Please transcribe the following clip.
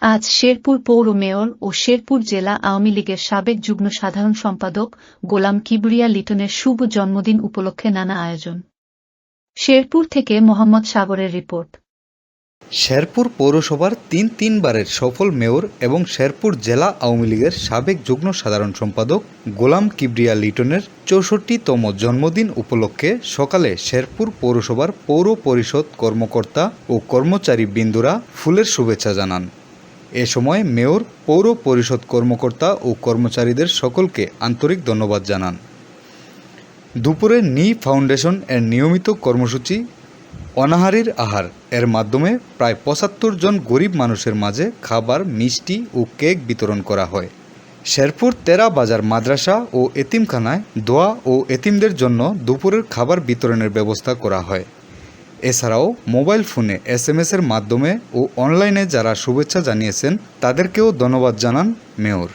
আজ শেরপুর পৌর মেয়র ও শেরপুর জেলা আওয়ামী লীগের সাবেক যুগ্ম সাধারণ সম্পাদক গোলাম কিবরিয়া লিটনের শুভ জন্মদিন উপলক্ষে নানা আয়োজন। শেরপুর থেকে মোহাম্মদ সাগরের রিপোর্ট। শেরপুর পৌরসভার তিন তিনবারের সফল মেয়র এবং শেরপুর জেলা আওয়ামী লীগের সাবেক যুগ্ম সাধারণ সম্পাদক গোলাম কিবরিয়া লিটনের চৌষট্টিতম জন্মদিন উপলক্ষে সকালে শেরপুর পৌরসভার পৌর পরিষদ কর্মকর্তা ও কর্মচারী বিন্দুরা ফুলের শুভেচ্ছা জানান। এ সময় মেয়র, পৌর পরিষদ কর্মকর্তা ও কর্মচারীদের সকলকে আন্তরিক ধন্যবাদ জানান। দুপুরে নি ফাউন্ডেশন এর নিয়মিত কর্মসূচি অনাহারীর আহার। এর মাধ্যমে প্রায় পঁচাত্তর জন গরিব মানুষের মাঝে খাবার, মিষ্টি ও কেক বিতরণ করা হয়। শেরপুর তেরা বাজার মাদ্রাসা ও এতিমখানায় দোয়া ও এতিমদের জন্য দুপুরের খাবার বিতরণের ব্যবস্থা করা হয়। এছাড়াও মোবাইল ফোনে এস এম এর মাধ্যমে ও অনলাইনে যারা শুভেচ্ছা জানিয়েছেন, তাদেরকেও ধন্যবাদ জানান মেয়র।